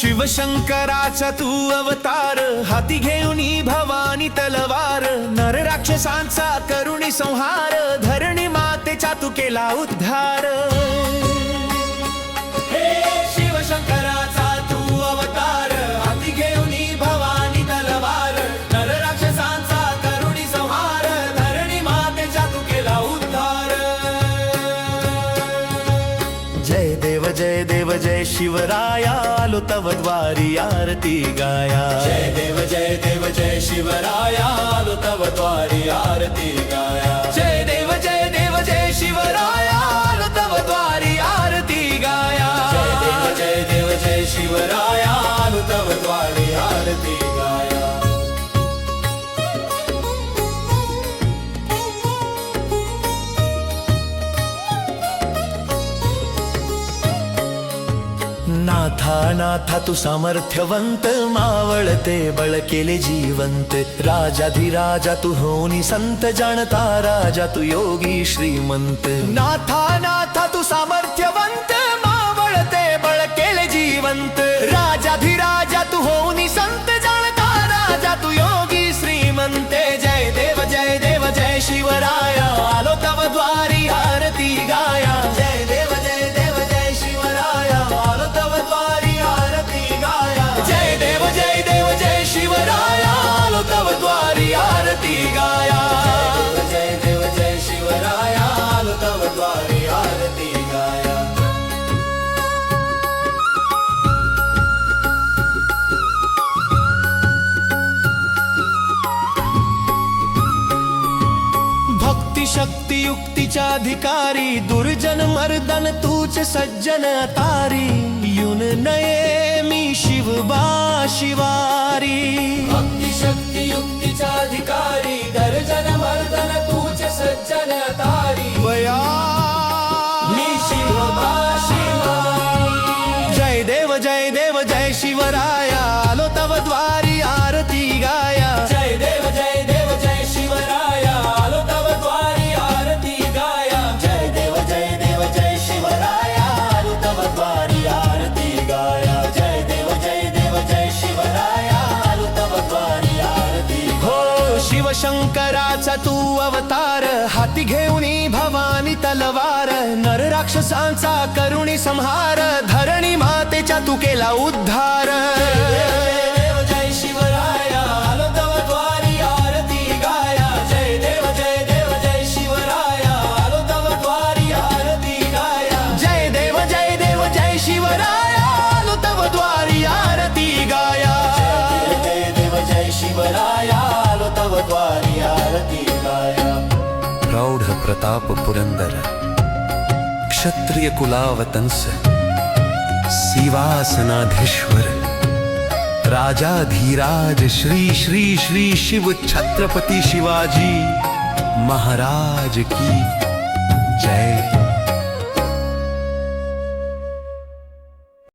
शिवशंकराचा तू अवतार. हाती घेऊन भवानी तलवार. नर राक्षसांचा करुणी संहार. धरणी मातेचा तू केला उद्धार. देव जय देव जय शिवराया आलो तव द्वारी आरती गाया. जय देव जय देव नाथा तू सामर्थ्यवंत मावळते बळ केले जिवंत. राजाधिराजा तू होनी संत जाणता राजा तू योगी श्रीमंत. नाथा नाथा तू सामर्थ्यवंत मावळते बळ केले जिवंत. शक्ती युक्तीच्या अधिकारी दुर्जन मर्दन तूच सज्जन तारी. युन नये मी शिवबा शिवारी. भक्ती शक्ती युक्तीच्या अधिकारी दर्जन मर्दन तूच सज्जन तारी. वया. मी शिवबा शिवारी. जय देव जय देव जय शिवराया. आलो तव द्वारी. शंकराचा तू अवतार. हाती घेऊन भवानी तलवार. नर राक्षसांचा करुणी संहार. धरणी मातेच्या तू केला उद्धार. प्रौढ प्रताप पुरंदर क्षत्रिय कुलावतंस शिवासनाधीश्वर राजा धीराज श्री श्री श्री शिव छत्रपती शिवाजी महाराज की जय।